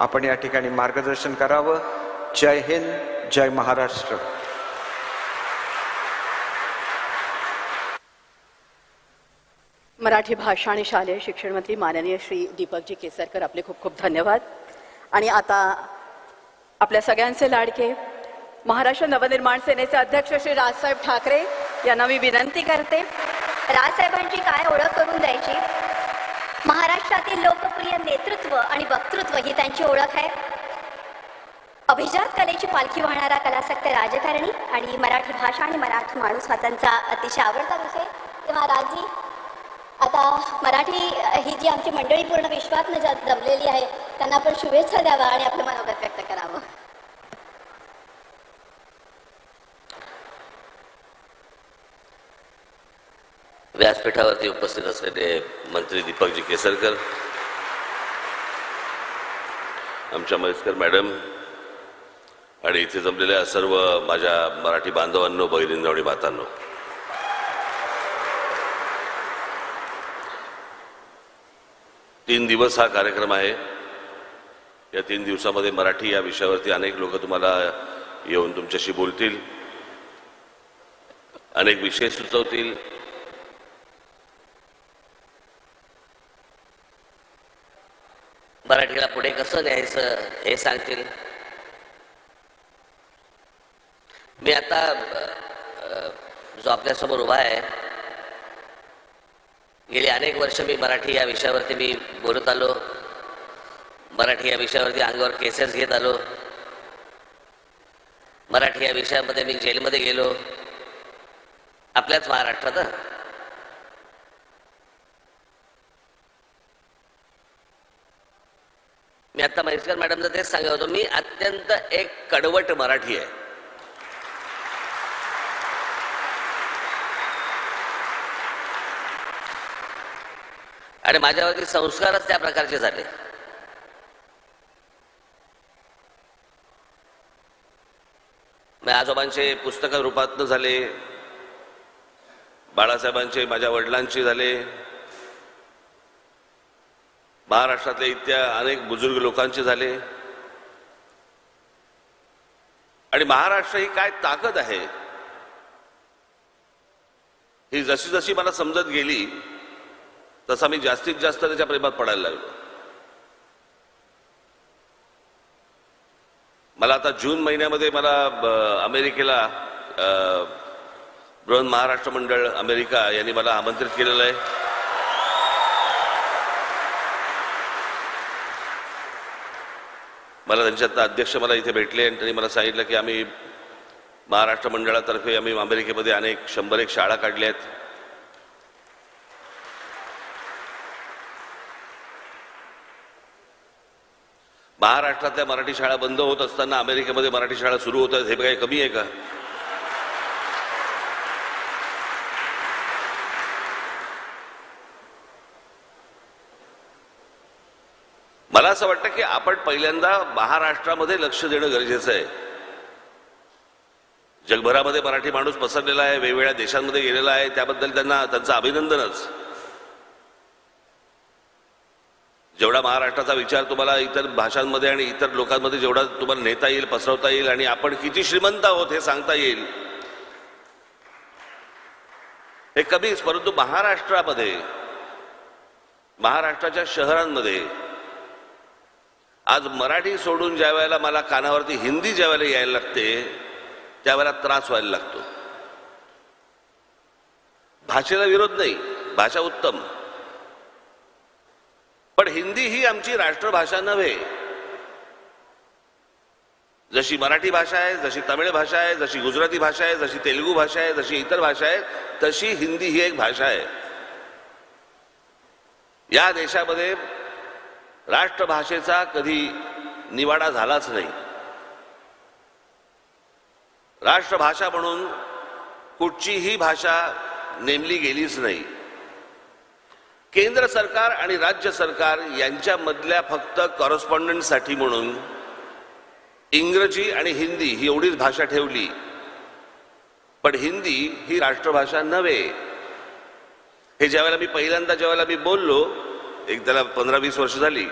आपण या ठिकाणी मार्गदर्शन करावं. जय हिंद जय महाराष्ट्र. मराठी भाषा आणि शालेय शिक्षण मंत्री माननीय श्री दीपकजी केसरकर आपले खूप खूप धन्यवाद. आणि आता आपल्या सगळ्यांचे लाडके महाराष्ट्र नवनिर्माण सेनेचे अध्यक्ष श्री राजसाहेब ठाकरे यांना मी विनंती करते. राजसाहेबांची काय ओळख करून द्यायची? महाराष्ट्रातील लोकप्रिय नेतृत्व आणि वक्तृत्व ही त्यांची ओळख आहे. अभिजात कलेची पालखी वाहणारा कलासक्त राजकारणी आणि मराठी भाषा आणि मराठी माणूस हा त्यांचा अतिशय आवडता विषय. तेव्हा राजी आता मराठी ही जी आमची मंडळी पूर्ण विश्वातनं जमलेली आहे त्यांना आपण शुभेच्छा द्यावा आणि आपलं मनोगत व्यक्त करावं. व्यासपीठावरती उपस्थित असलेले मंत्री दीपकजी केसरकर आमच्या महेशकर मॅडम आणि इथे जमलेल्या सर्व माझ्या मराठी बांधवांनो बहिणींनो आणि मातांनो. तीन दिवस हा कार्यक्रम आहे. या तीन दिवसामध्ये मराठी या विषयावरती अनेक लोक तुम्हाला येऊन तुमच्याशी बोलतील अनेक विषय सुचवतील. मराठीला पुढे कसं न्यायचं हे सांगतील? मी आता जो आपल्यासमोर उभा आहे गेली अनेक वर्ष मी मराठी या विषयावरती मी बोलत आलो. मराठी या विषयावरती अंगावर केसेस घेत आलो. मराठी या विषयामध्ये मी जेलमध्ये गेलो. आपल्याच महाराष्ट्रात मी आता म्हैसकर मॅडमचं तेच सांगत होतो. मी अत्यंत एक कडवट मराठी आहे. आणि माझ्यावरती संस्कारच त्या प्रकारचे झाले. आजोबांचे पुस्तक रूपातनं झाले. बाळासाहेबांचे माझ्या वडिलांचे झाले. महाराष्ट्रातल्या इतक्या अनेक बुजुर्ग लोकांचे झाले. आणि महाराष्ट्र ही काय ताकद आहे? ही जशी जशी मला समजत गेली तसा मी जास्तीत जास्त त्याच्या प्रेमात पडायला लागलो. मला आता जून महिन्यामध्ये मला अमेरिकेला बृहन महाराष्ट्र मंडळ अमेरिका यांनी मला आमंत्रित केलेलं आहे. मला त्यांच्यात अध्यक्ष मला इथे भेटले आणि त्यांनी मला सांगितलं की आम्ही महाराष्ट्र मंडळातर्फे आम्ही अमेरिकेमध्ये अनेक शंभर एक शाळा काढल्या आहेत. महाराष्ट्रातल्या मराठी शाळा बंद होत असताना अमेरिकेमध्ये मराठी शाळा सुरू होत आहेत हे काही कमी आहे का? असं वाटतं की आपण पहिल्यांदा महाराष्ट्रामध्ये लक्ष देणं गरजेचं आहे. जगभरामध्ये मराठी माणूस पसरलेला आहे वेगवेगळ्या देशांमध्ये गेलेला आहे त्याबद्दल त्यांना त्यांचं अभिनंदनच. जेवढा महाराष्ट्राचा विचार तुम्हाला इतर भाषांमध्ये आणि इतर लोकांमध्ये जेवढा तुम्हाला नेता येईल पसरवता येईल आणि आपण किती श्रीमंत आहोत हे सांगता येईल. हे कमीच परंतु महाराष्ट्रामध्ये महाराष्ट्राच्या शहरांमध्ये आज मराठी सोडून ज्या वेळेला मला कानावरती हिंदी ज्या वेळेला यायला लागते त्यावेळेला त्रास व्हायला लागतो. भाषेला विरोध नाही भाषा उत्तम. पण हिंदी ही आमची राष्ट्रभाषा नव्हे. जशी मराठी भाषा आहे जशी तमिळ भाषा आहे जशी गुजराती भाषा आहे जशी तेलुगू भाषा आहे जशी इतर भाषा आहे तशी हिंदी ही एक भाषा आहे. या देशामध्ये राष्ट्रभाषेचा कधी निवाडा झालाच नाही. राष्ट्रभाषा म्हणून कुठचीही भाषा नेमली गेलीच नाही. केंद्र सरकार आणि राज्य सरकार यांच्यामधल्या फक्त कॉरस्पॉन्डंटसाठी म्हणून इंग्रजी आणि हिंदी ही एवढीच भाषा ठेवली. पण हिंदी ही राष्ट्रभाषा नव्हे. हे ज्यावेळेला मी पहिल्यांदा ज्यावेळेला मी बोललो एक त्याला पंधरा वीस वर्ष झाली.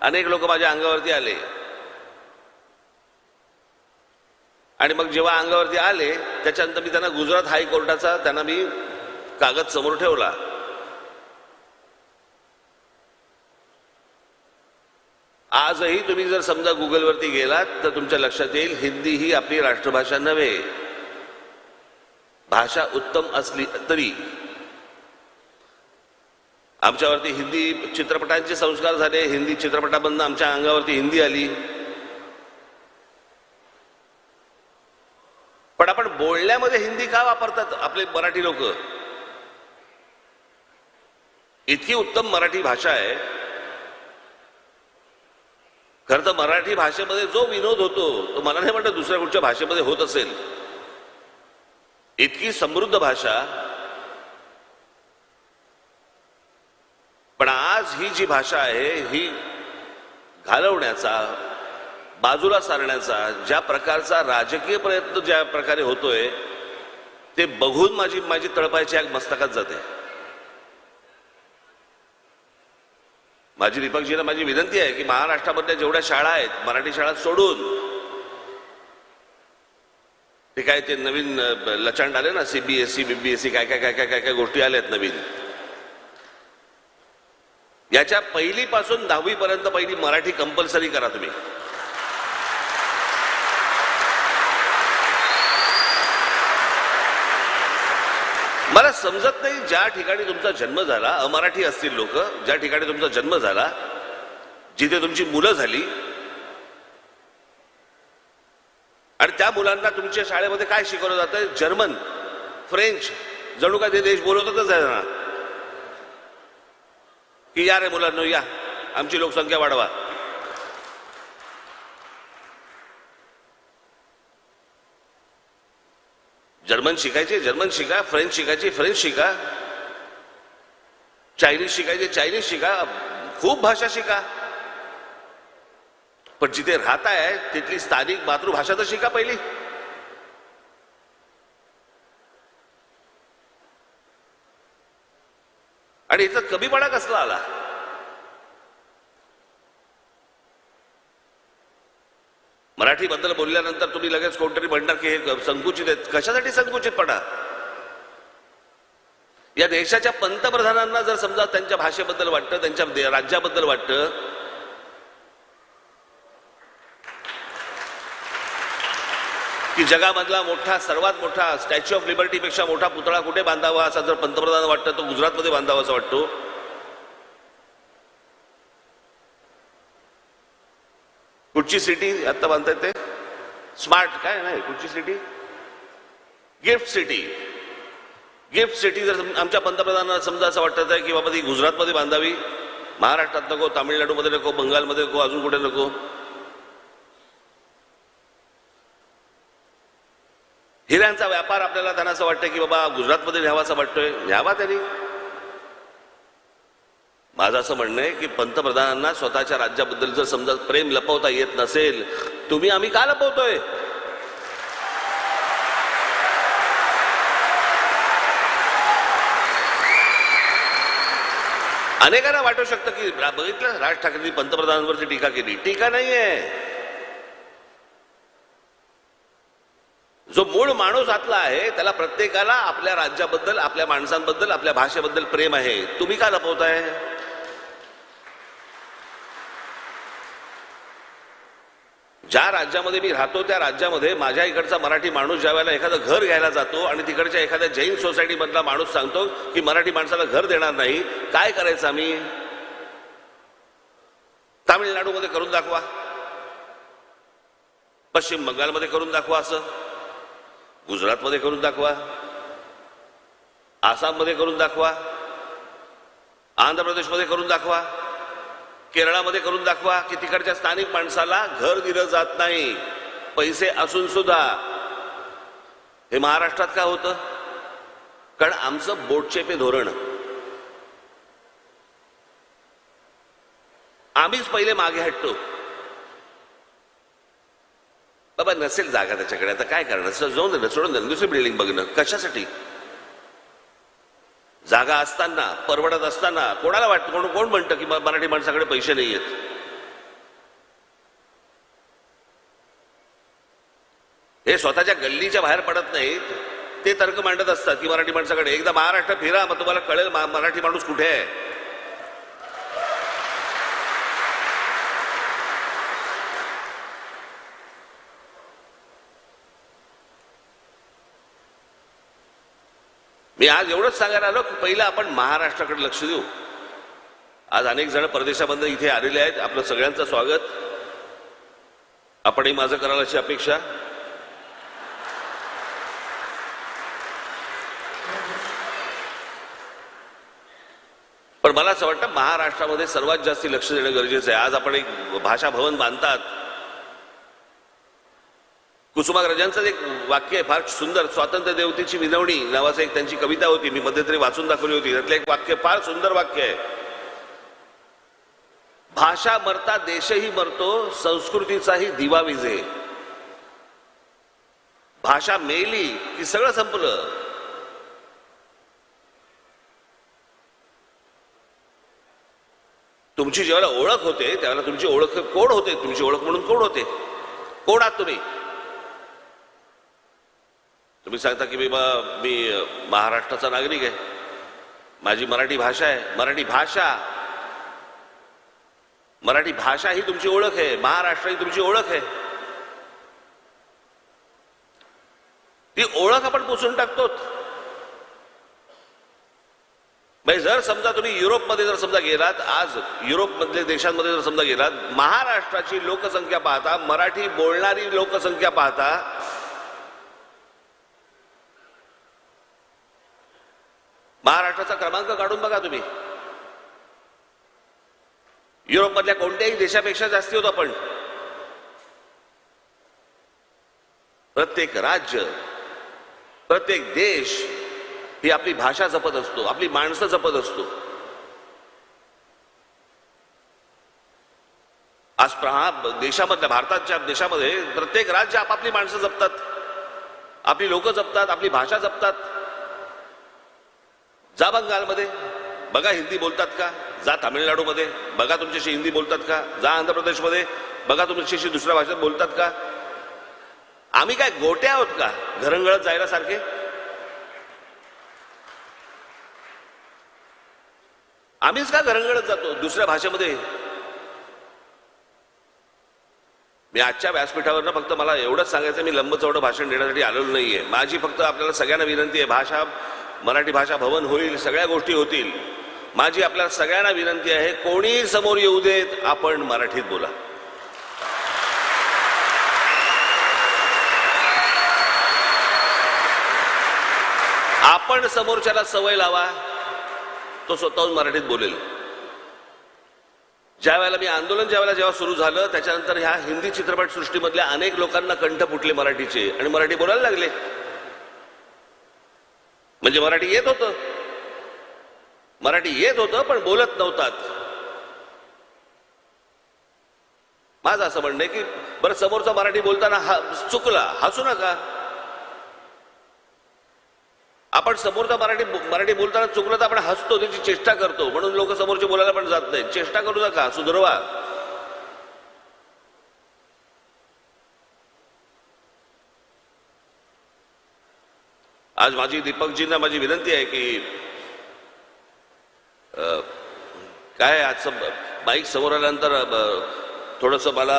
अनेक लोक माझ्या अंगावरती आले. आणि मग जेव्हा अंगावरती आले त्याच्यानंतर मी त्यांना गुजरात हायकोर्टाचा त्यांना मी कागद समोर ठेवला. आजही तुम्ही जर समजा गुगलवरती गेलात तर तुमच्या लक्षात येईल हिंदी ही आपली राष्ट्रभाषा नव्हे. भाषा उत्तम असली तरी आमच्यावरती हिंदी चित्रपटांचे संस्कार झाले हिंदी चित्रपटामधनं आमच्या अंगावरती हिंदी आली. पण आपण बोलण्यामध्ये हिंदी का वापरतात आपले मराठी लोक? इतकी उत्तम मराठी भाषा आहे. खरं तर मराठी भाषेमध्ये जो विनोद होतो तो मला नाही वाटत दुसऱ्या कुठच्या भाषेमध्ये होत असेल. इतकी समृद्ध भाषा पण आज ही जी भाषा आहे ही घालवण्याचा बाजूला सारण्याचा ज्या प्रकारचा राजकीय प्रयत्न ज्या प्रकारे होतोय ते बघून माझी माझी तळपायची आग मस्तकात जाते. माझी दीपकजीला माझी विनंती आहे की महाराष्ट्रामधल्या जेवढ्या शाळा आहेत मराठी शाळा सोडून ते काय ते नवीन लचांड आले ना सीबीएसई बीबीएसई काय काय काय काय काय काय गोष्टी आल्या आहेत नवीन. याच्या पहिलीपासून दहावीपर्यंत पहिली मराठी कंपल्सरी करा तुम्ही. मला समजत नाही ज्या ठिकाणी तुमचा जन्म झाला अमराठी असतील लोक ज्या ठिकाणी तुमचा जन्म झाला जिथे तुमची मुलं झाली आणि त्या मुलांना तुमच्या शाळेमध्ये काय शिकवलं जातं जर्मन फ्रेंच जणू काय ते देश बोलवतच आहे ना. की या रे मुलांनो या. आमची लोकसंख्या वाढवा. जर्मन शिकायचे जर्मन शिका फ्रेंच शिकायचे फ्रेंच शिका. चायनीज शिकायचे चायनीज शिका. खूप भाषा शिका. पण जिथे राहताय तिथली स्थानिक मातृभाषा तर शिका पहिली. आणि इथं कमीपणा कसला आला? मराठीबद्दल बोलल्यानंतर तुम्ही लगेच कोणतरी म्हणणार की हे संकुचित आहेत. कशासाठी संकुचितपणा? या देशाच्या पंतप्रधानांना जर समजा त्यांच्या भाषेबद्दल वाटतं त्यांच्या राज्याबद्दल वाटतं जगामधला मोठा सर्वात मोठा स्टॅच्यू ऑफ लिबर्टीपेक्षा मोठा पुतळा कुठे बांधावा असा जर पंतप्रधान वाटतं तो गुजरातमध्ये बांधावा असं वाटतो? कुठची सिटी आता बांधतायत ते? स्मार्ट काय नाही कुठची city gift city gift city जर आमच्या पंतप्रधानांना समजा असं वाटत आहे की बाबा ती गुजरातमध्ये बांधावी महाराष्ट्रात नको तामिळनाडूमध्ये नको बंगालमध्ये नको अजून कुठे नको? हिऱ्यांचा व्यापार आपल्याला त्यांना असं वाटतं की बाबा गुजरातमध्ये न्यावा असं वाटतोय. न्यावा त्यांनी. माझं असं म्हणणं आहे की पंतप्रधानांना स्वतःच्या राज्याबद्दल जर समजा प्रेम लपवता येत नसेल तुम्ही आम्ही का लपवतोय? अनेकांना वाटू शकतं की बघितलं राज ठाकरेंनी पंतप्रधानांवरती टीका केली. टीका नाहीये. आहे माणूस आतला आहे त्याला प्रत्येकाला आपल्या राज्याबद्दल आपल्या माणसांबद्दल आपल्या भाषेबद्दल प्रेम आहे. तुम्ही का लपवताय? ज्या राज्यामध्ये मी राहतो त्या राज्यामध्ये माझ्या इकडचा मराठी माणूस ज्या वेळेला एखादं घर घ्यायला जातो आणि तिकडच्या एखाद्या जैन सोसायटीमधला माणूस सांगतो की मराठी माणसाला घर देणार नाही काय करायचं आम्ही? तामिळनाडूमध्ये करून दाखवा. पश्चिम बंगालमध्ये करून दाखवा असं. गुजरातमध्ये करून दाखवा आसाममध्ये करून दाखवा आंध्र प्रदेशमध्ये करून दाखवा केरळामध्ये करून दाखवा की तिकडच्या स्थानिक माणसाला घर दिलं जात नाही पैसे असून सुद्धा. हे महाराष्ट्रात का होतं? कारण आमचं बोटचेपे धोरण. आम्हीच पहिले मागे हटतो. नसेल जागा त्याच्याकडे. आता काय करणार? सर जाऊन देणं सोडून देणं दुसरी बिल्डिंग बघणं. कशासाठी? जागा असताना परवडत असताना कोणाला वाटतं? कोण कोण म्हणतं की मराठी माणसाकडे पैसे नाही आहेत हे स्वतःच्या गल्लीच्या बाहेर पडत नाहीत. ते तर्क मांडत असतात की मराठी माणसाकडे. एकदा महाराष्ट्र फिरा मग तुम्हाला कळेल मराठी माणूस कुठे आहे. मी आज एवढंच सांगायला आलो की पहिलं आपण महाराष्ट्राकडे लक्ष देऊ. आज अनेक जण परदेशामधनं इथे आलेले आहेत. आपलं सगळ्यांचं स्वागत. आपणही माझं कराल अशी अपेक्षा. पण मला असं वाटतं महाराष्ट्रामध्ये सर्वात जास्त लक्ष देणं गरजेचं आहे. आज आपण एक भाषा भवन बांधतात. कुसुमाग्रजांचं एक वाक्य आहे फार सुंदर स्वातंत्र्य देवतेची विनवणी नावाचं एक त्यांची कविता होती मी मध्यंतरी वाचून दाखवली होती. त्यातलं एक वाक्य फार सुंदर वाक्य आहे. भाषा मरता देशही मरतो संस्कृतीचाही दिवा विजे. भाषा मेली की सगळं संपलं. तुमची जेव्हा ओळख होते त्यावेळेला तुमची ओळख कोण होते? तुमची ओळख म्हणून कोण होते? कोण आहात तुम्ही? तुम्ही सांगता की मी मी महाराष्ट्राचा नागरिक आहे. माझी मराठी भाषा आहे. मराठी भाषा. मराठी भाषा ही तुमची ओळख आहे. महाराष्ट्र ही तुमची ओळख आहे. ती ओळख आपण पुसून टाकतो म्हणजे जर समजा तुम्ही युरोपमध्ये जर समजा गेलात आज युरोपमधल्या देशांमध्ये जर समजा गेलात महाराष्ट्राची लोकसंख्या पाहता मराठी बोलणारी लोकसंख्या पाहता महाराष्ट्राचा क्रमांक काढून बघा तुम्ही. युरोपमधल्या कोणत्याही देशापेक्षा जास्ती होतो आपण. प्रत्येक राज्य प्रत्येक देश ही आपली भाषा जपत असतो आपली माणसं जपत असतो. आज प्रहा देशामधल्या भारताच्या देशामध्ये प्रत्येक राज्य आपापली माणसं जपतात. आपली लोक जपतात आपली भाषा जपतात. जा बंगालमध्ये. बघा हिंदी बोलतात का? जा तामिळनाडूमध्ये. बघा तुमच्याशी हिंदी बोलतात का? जा आंध्र प्रदेशमध्ये बघा तुमच्याशी दुसऱ्या भाषेत बोलतात का? आम्ही काय गोटे आहोत का? घरंगळत जायला सारखे आम्हीच का घरंगळत जातो? दुसऱ्या भाषेमध्ये? मी आजच्या व्यासपीठावरनं फक्त मला एवढंच सांगायचं मी लंबचौडं भाषण देण्यासाठी आलेलो नाहीये. माझी फक्त आपल्याला सगळ्यांना विनंती आहे भाषा मराठी भाषा भवन होईल सगळ्या गोष्टी होतील. माझी आपल्या सगळ्यांना विनंती आहे कोणीही समोर येऊ देत आपण मराठीत बोला. आपण समोरच्याला सवय लावा तो स्वतःहून मराठीत बोलेल. ज्या वेळेला मी आंदोलन ज्या वेळेला जेव्हा सुरू झालं त्याच्यानंतर ह्या हिंदी चित्रपट सृष्टीमधल्या अनेक लोकांना कंठ फुटले मराठीचे. आणि मराठी बोलायला लागले. म्हणजे मराठी येत होतं. मराठी येत होतं पण बोलत नव्हतात. माझं असं म्हणणं आहे की बरं समोरचा मराठी बोलताना हा चुकला हसू नका. आपण समोरचा मराठी मराठी बोलताना चुकलं तर आपण हसतो त्याची चेष्टा करतो. म्हणून लोक समोरचे बोलायला पण जात नाही चेष्टा करू नका सुधरवा. आज माझी दीपकजींना माझी विनंती आहे की काय आजचं बाईक समोर आल्यानंतर थोडंसं मला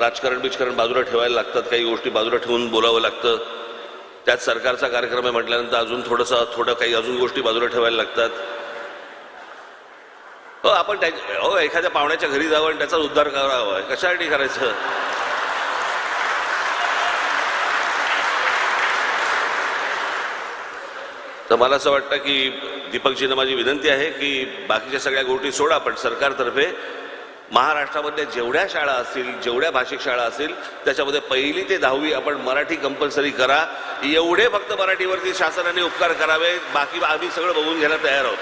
राजकारण बिजकारण बाजूला ठेवायला लागतात काही गोष्टी बाजूला ठेवून बोलावं लागतं. त्यात सरकारचा कार्यक्रम आहे म्हटल्यानंतर अजून थोडंसं थोडं काही अजून गोष्टी बाजूला ठेवायला लागतात. हो आपण त्या हो एखाद्या पाहुण्याच्या घरी जावं आणि त्याचा उद्धार करावा. कशासाठी करायचं? तर मला असं वाटतं की दीपकजींना माझी विनंती आहे की बाकीच्या सगळ्या गोष्टी सोडा पण सरकारतर्फे महाराष्ट्रामधल्या जेवढ्या शाळा असतील जेवढ्या भाषिक शाळा असतील त्याच्यामध्ये पहिली ते दहावी आपण मराठी कंपल्सरी करा. एवढे फक्त मराठीवरती शासनाने उपकार करावे बाकी आम्ही सगळं बघून घ्यायला तयार आहोत.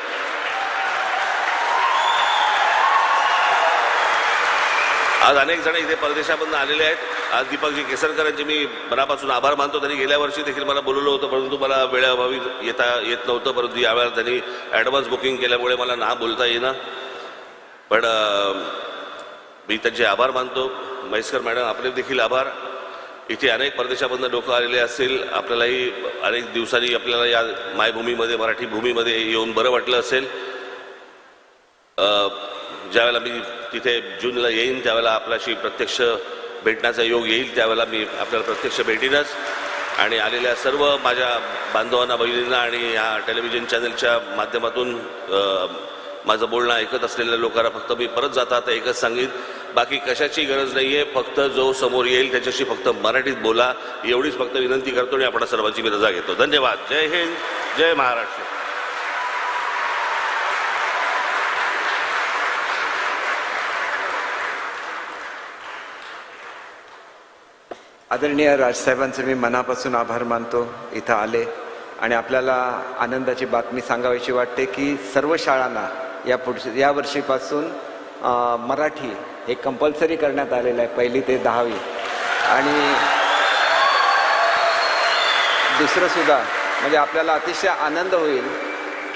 आज अनेक जण इथे परदेशामधून आलेले आहेत. आज दीपकजी केसरकर यांचे मी मनापासून आभार मानतो. त्यांनी गेल्या वर्षी देखील मला बोलवलं होतं परंतु मला वेळेअभावी येता येत नव्हतं परंतु यावेळेला त्यांनी ॲडव्हान्स बुकिंग केल्यामुळे मला ना बोलता येईना. पण मी त्यांचे आभार मानतो. म्हैसकर मॅडम आपले देखील आभार. इथे अनेक परदेशामधनं लोक आलेले असतील. आपल्यालाही अनेक दिवसांनी आपल्याला या मायभूमीमध्ये मराठी भूमीमध्ये येऊन बरं वाटलं असेल. ज्यावेळेला मी तिथे जूनला येईन त्यावेळेला आपल्याशी प्रत्यक्ष भेटण्याचा योग येईल त्यावेळेला मी आपल्याला प्रत्यक्ष भेटीनच. आणि आलेल्या सर्व माझ्या बांधवांना बहिणींना आणि ह्या टेलिव्हिजन चॅनलच्या माध्यमातून माझं बोलणं ऐकत असलेल्या लोकांना फक्त मी परत जाता आता एकच सांगेन. बाकी कशाची गरज नाही आहे फक्त जो समोर येईल त्याच्याशी फक्त मराठीत बोला. एवढीच फक्त विनंती करतो आणि आपण सर्वांची मी रजा घेतो. धन्यवाद. जय हिंद. जय महाराष्ट्र. आदरणीय राजसाहेबांचे मी मनापासून आभार मानतो. इथं आले आणि आपल्याला आनंदाची बातमी सांगावीशी वाटते की सर्व शाळांना या पुढच्या या वर्षीपासून मराठी हे कंपल्सरी करण्यात आलेलं आहे. पहिली ते दहावी. आणि दुसरं सुद्धा म्हणजे आपल्याला अतिशय आनंद होईल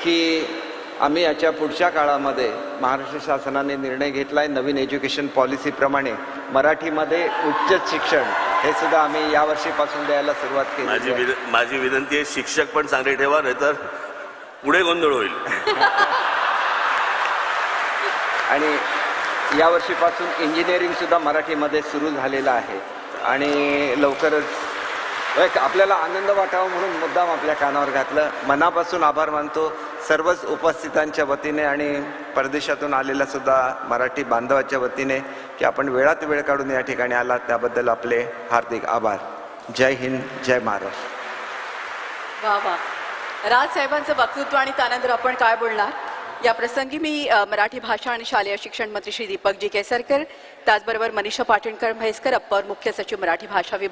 की आम्ही याच्या पुढच्या काळामध्ये महाराष्ट्र शासनाने निर्णय घेतला आहे नवीन एज्युकेशन पॉलिसीप्रमाणे मराठीमध्ये उच्च शिक्षण. हे सुद्धा आम्ही या वर्षीपासून द्यायला सुरुवात केली माझी आहे. विन- माझी विनंती आहे शिक्षक पण चांगले ठेवा नाही तर पुढे गोंधळ होईल. आणि या वर्षीपासून इंजिनिअरिंग सुद्धा मराठीमध्ये सुरू झालेलं आहे. आणि लवकरच एक आपल्याला आनंद वाटावा म्हणून मुद्दाम आपल्या कानावर घातलं. मनापासून आभार मानतो. सर्वच उपस्थितांच्या वतीने आणि परदेशातून आलेल्या सुद्धा मराठी बांधवाच्या वतीने. की आपण वेळात वेळ काढून या ठिकाणी आलात त्याबद्दल आपले हार्दिक आभार. जय हिंद जय महाराष्ट्र. वा वा. राजसाहेबांचं वक्तृत्व आणि त्यानंतर आपण काय बोलणार? या प्रसंगी मी मराठी भाषा आणि शालेय शिक्षण मंत्री श्री दीपकजी केसरकर त्याचबरोबर मनीषा पाटणकर म्हैसकर अप्पर मुख्य सचिव मराठी भाषा विभाग